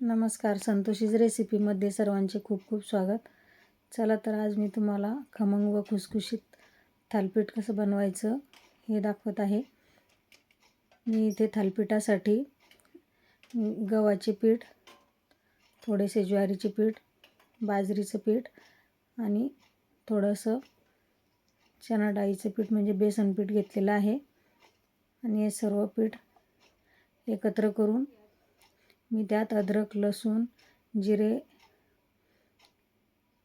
नमस्कार संतोषीज रेसिपीमध्ये सर्वांचे खूप खूप स्वागत. चला तर आज मी तुम्हाला खमंग व खुसखुशीत थालपीठ कसं बनवायचं हे दाखवत आहे. मी इथे थालपीठासाठी गव्हाचे पीठ थोडेसे ज्वारीचे पीठ बाजरीचं पीठ आणि थोडंसं चणा डाळीचं पीठ म्हणजे बेसन पीठ घेतलेलं आहे. आणि हे सर्व पीठ एकत्र करून मी त्यात अद्रक लसूण जिरे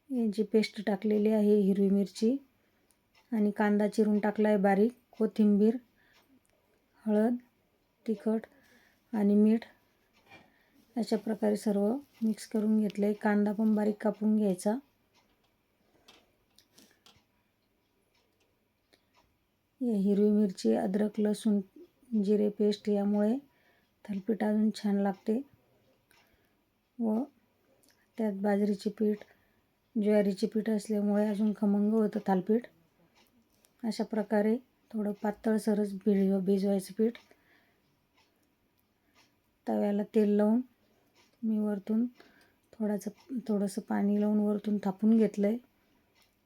यांची पेस्ट टाकलेली आहे हिरवी मिरची आणि कांदा चिरून टाकला आहे बारीक कोथिंबीर हळद तिखट आणि मीठ. अशा प्रकारे सर्व मिक्स करून घेतलं आहे कांदा पण बारीक कापून घ्यायचा. या हिरवी मिरची अद्रक लसूण जिरे पेस्ट यामुळे थालपीठ अजून छान लागते. व त्यात बाजरीचे पीठ ज्वारीचे पीठ असल्यामुळे अजून खमंग होतं थालपीठ. अशा प्रकारे थोडं पातळसरच भिज भिजवायचं पीठ. तव्याला तेल लावून मी वरतून थोडंसं थोडंसं पाणी लावून वरतून थापून घेतलं आहे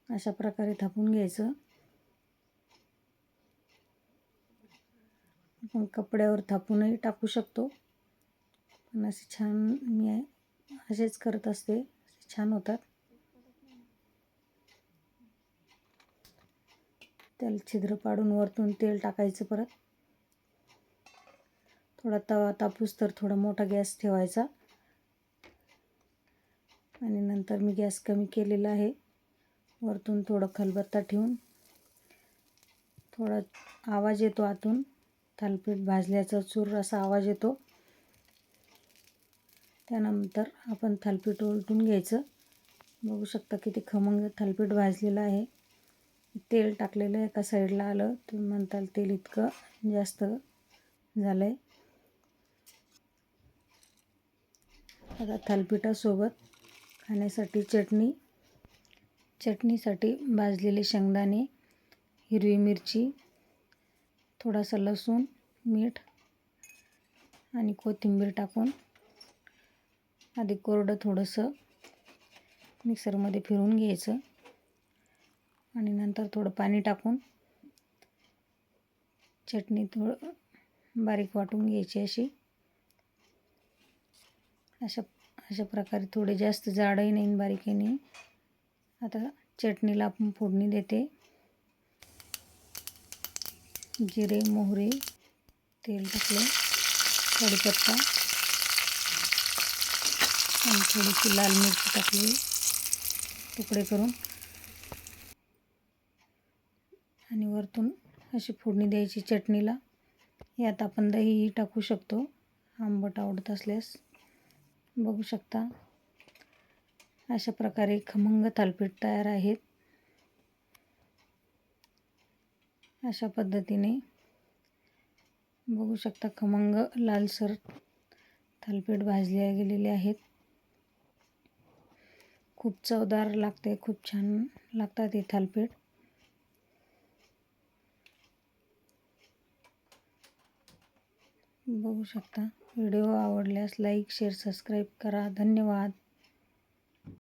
अशा प्रकारे थापून घ्यायचं. आपण कपड्यावर थापूनही टाकू शकतो. पण असे छान मी असेच करत असते. छान होतात. त्याला छिद्र पाडून वरतून तेल टाकायचं परत. थोडा तवा तापूस तर थोडा मोठा गॅस ठेवायचा. आणि नंतर मी गॅस कमी केलेला आहे. वरतून थोडं खलबत्ता ठेवून. थोडा आवाज येतो आतून. थालपीठ भाजल्याचा चूर असा आवाज येतो. त्यानंतर आपण थालपीठ उलटून घ्यायचं. बघू शकता किती खमंग थालपीठ भाजलेलं आहे. तेल टाकलेलं एका साईडला आलं. तुम्ही म्हणताल तेल इतकं जास्त झालं आहे आता थालपिठासोबत खाण्यासाठी चटणी. चटणीसाठी भाजलेले शेंगदाणे हिरवी मिरची थोडासा लसूण मीठ आणि कोथिंबीर टाकून आधी कोरडं थोडंसं मिक्सरमध्ये फिरून घ्यायचं. आणि नंतर थोडं पाणी टाकून चटणी थोडं बारीक वाटून घ्यायची अशी. अशा अशा प्रकारे थोडे जास्त जाडही नाही बारीकही नाही. आता चटणीला आपण फोडणी देते. जिरे मोहरी तेल टाकलं. कढीपत्ता. आणि थोडीशी लाल मिरची टाकली. तुकडे करून. आणि वरतून अशी फोडणी द्यायची चटणीला. यात आपण दहीही टाकू शकतो. आंबट आवडत असल्यास. बघू शकता. अशा प्रकारे खमंग थालपीठ तयार आहेत अशा पद्धतीने. बघू शकता खमंग लालसर थालपीठ भाजल्या गेलेले आहेत. खूप चवदार लागते खूप छान लागतात हे थालपीठ. बघू शकता. व्हिडिओ आवडल्यास लाईक शेअर सबस्क्राईब करा. धन्यवाद.